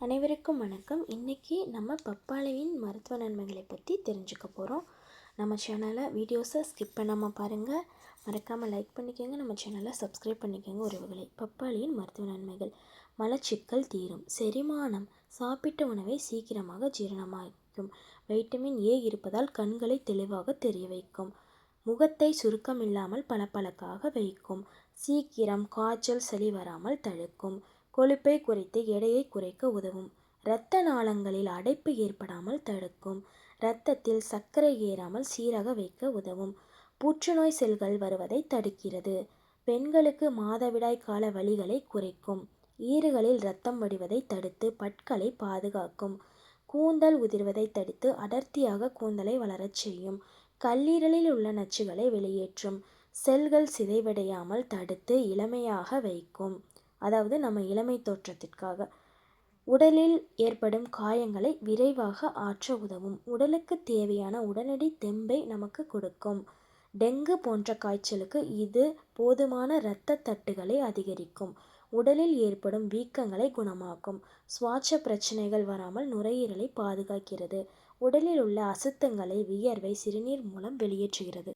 அனைவருக்கும் வணக்கம். இன்றைக்கி நம்ம பப்பாளியின் மருத்துவ நன்மைகளை பற்றி தெரிஞ்சுக்க போகிறோம் நம்ம சேனலை வீடியோஸை ஸ்கிப் பண்ணாமல் பாருங்கள் மறக்காமல் லைக் பண்ணிக்கோங்க. நம்ம சேனலை சப்ஸ்கிரைப் பண்ணிக்கோங்க உறவுகளை. பப்பாளியின் மருத்துவ நன்மைகள். மலச்சிக்கல் தீரும். செரிமானம். சாப்பிட்ட உணவை சீக்கிரமாக ஜீரணமாக்கும். வைட்டமின் ஏ இருப்பதால் கண்களை தெளிவாக தெரிய வைக்கும். முகத்தை சுருக்கம் இல்லாமல் பளபளக்காக வைக்கும். சீக்கிரம் காய்ச்சல் சளி வராமல் தடுக்கும். கொழுப்பை குறைத்து எடையை குறைக்க உதவும். இரத்த நாளங்களில் அடைப்பு ஏற்படாமல் தடுக்கும். இரத்தத்தில் சர்க்கரை ஏறாமல் சீராக வைக்க உதவும். புற்றுநோய் செல்கள் வருவதை தடுக்கிறது. பெண்களுக்கு மாதவிடாய் கால வலிகளை குறைக்கும். ஈறுகளில் இரத்தம் வடிவதை தடுத்து பற்களை பாதுகாக்கும். கூந்தல் உதிர்வதை தடுத்து அடர்த்தியாக கூந்தலை வளரச் செய்யும். கல்லீரலில் உள்ள நச்சுகளை வெளியேற்றும். செல்கள் சிதைவடையாமல் தடுத்து இளமையாக வைக்கும். அதாவது நம்ம இளமை தோற்றத்திற்காக. உடலில் ஏற்படும் காயங்களை விரைவாக ஆற்ற உதவும். உடலுக்கு தேவையான உடனடி தெம்பை நமக்கு கொடுக்கும். டெங்கு போன்ற காய்ச்சலுக்கு இது போதுமான இரத்த தட்டுகளை அதிகரிக்கும். உடலில் ஏற்படும் வீக்கங்களை குணமாக்கும். சுவாச பிரச்சனைகள் வராமல் நுரையீரலை பாதுகாக்கிறது. உடலில் உள்ள அசுத்தங்களை வியர்வை சிறுநீர் மூலம் வெளியேற்றுகிறது.